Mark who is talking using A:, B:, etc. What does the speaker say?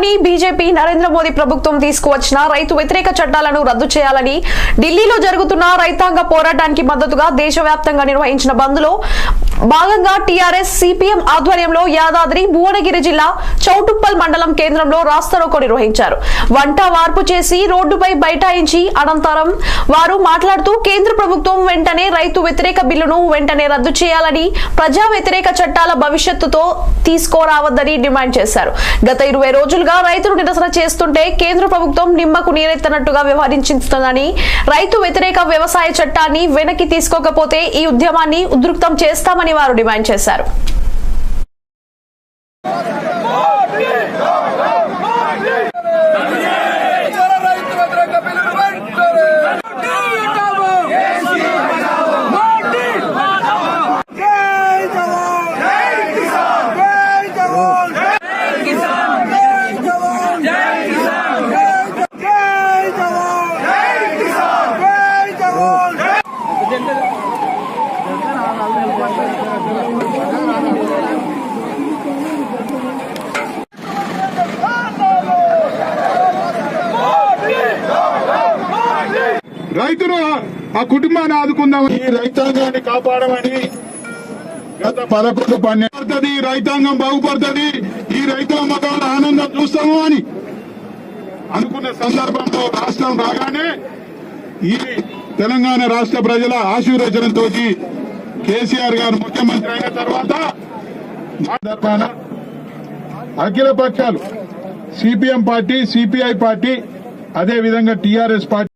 A: దేశంలోని బీజేపీ నరేంద్ర మోదీ ప్రభుత్వం తీసుకువచ్చిన రైతు వ్యతిరేక చట్టాలను రద్దు చేయాలని ఢిల్లీలో జరుగుతున్న రైతాంగ పోరాటానికి మద్దతుగా దేశవ్యాప్తంగా నిర్వహించిన బంద్లో భాగంగా టీఆర్ఎస్ సిపిఎం ఆధ్వర్యంలో యాదాద్రి భువనగిరి జిల్లా చౌటుప్పల్ మండలం కేంద్రంలో రాస్తారోకో నిర్వహించారు. వంట వార్పు చేసి రోడ్డుపై బైఠాయించి అనంతరం వారు మాట్లాడుతూ కేంద్ర ప్రభుత్వం వెంటనే రైతు వ్యతిరేక బిల్లును వెంటనే రద్దు చేయాలని ప్రజా వ్యతిరేక చట్టాల భవిష్యత్తుతో తీసుకోరావద్దని డిమాండ్ చేశారు. గత ఇరవై రోజులుగా రైతులు నిరసన చేస్తుంటే కేంద్ర ప్రభుత్వం నిమ్మకు నీరెత్తనట్టుగా వ్యవహరించిందని రైతు వ్యతిరేక వ్యవసాయ చట్టాన్ని వెనక్కి తీసుకోకపోతే ఈ ఉద్యమాన్ని ఉధృతం చేస్తామని వారు డిమాండ్ చేశారు.
B: రైతును ఆ కుటుంబాన్ని ఆదుకుందాం ఈ రైతాంగాన్ని కాపాడమని గత పదకొండు పన్నెండు రైతాంగం బాగుపడుతుంది ఈ రైతాంగం ఆనందం చూస్తాము అని అనుకున్న సందర్భంలో రాష్ట్రం రాగానే ఈ తెలంగాణ రాష్ట్ర ప్రజల ఆశీర్వచనంతో కేసీఆర్ గారు ముఖ్యమంత్రి అయిన తర్వాత మా అఖిల పక్షాలు సిపిఎం పార్టీ సిపిఐ పార్టీ అదే విధంగా టీఆర్ఎస్ పార్టీ